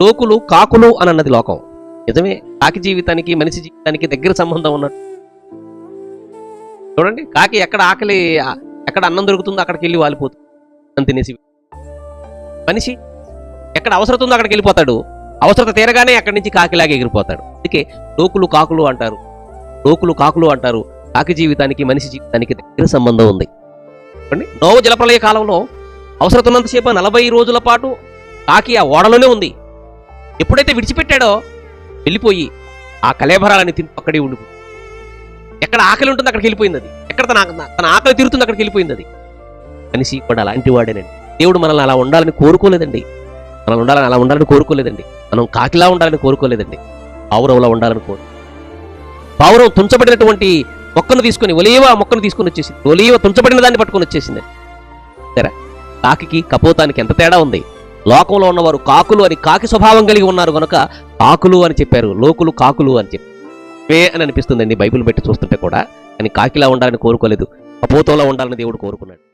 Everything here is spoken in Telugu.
టోకులు కాకులు అని అన్నది లోకం. నిజమే కాకి జీవితానికి మనిషి జీవితానికి దగ్గర సంబంధం ఉన్నట్టు. చూడండి కాకి ఎక్కడ ఆకలి ఎక్కడ అన్నం దొరుకుతుందో అక్కడికి వెళ్ళి వాలిపోతుంది అని తినేసి మనిషి ఎక్కడ అవసరం ఉందో అక్కడికి వెళ్ళిపోతాడు. అవసరత తీరగానే అక్కడి నుంచి కాకిలాగా ఎగిరిపోతాడు. అందుకే టోకులు కాకులు అంటారు. టోకులు కాకులు అంటారు. కాకి జీవితానికి మనిషి జీవితానికి దగ్గర సంబంధం ఉంది. చూడండి నోవు జలప్రలయ కాలంలో అవసరత ఉన్నంతసేపు నలభై రోజుల పాటు కాకి ఆ ఓడలోనే ఉంది. ఎప్పుడైతే విడిచిపెట్టాడో వెళ్ళిపోయి ఆ కలేభరాలని తిని అక్కడే ఉండిపో ఎక్కడ ఆకలి ఉంటుంది అక్కడికి వెళ్ళిపోయింది అది. ఎక్కడ తన తన ఆకలి తిరుగుతుంది అక్కడికి వెళ్ళిపోయింది అది. మనిషి కూడా అలాంటి వాడేనండి. దేవుడు మనల్ని అలా ఉండాలని కోరుకోలేదండి. మనం ఉండాలని అలా ఉండాలని కోరుకోలేదండి. మనం కాకిలా ఉండాలని కోరుకోలేదండి. పావురంలా ఉండాలని కోరు పావురం తుంచబడినటువంటి మొక్కను తీసుకొని ఒలేవ మొక్కను తీసుకొని వచ్చేసింది. ఒలేవ తుంచబడిన దాన్ని పట్టుకొని వచ్చేసింది. సరే. కాకి కపోతానికి ఎంత తేడా ఉంది? లోకంలో ఉన్నవారు కాకులు అని కాకి స్వభావం కలిగి ఉన్నారు కనుక కాకులు అని చెప్పారు. లోకులు కాకులు అని చెప్పి. వే అని అనిపిస్తుందండి బైబిల్ పెట్టి చూస్తుంటే కూడా. కానీ కాకిలా ఉండాలని కోరుకోలేదు. కపోతంలో ఉండాలని దేవుడు కోరుకున్నాడు.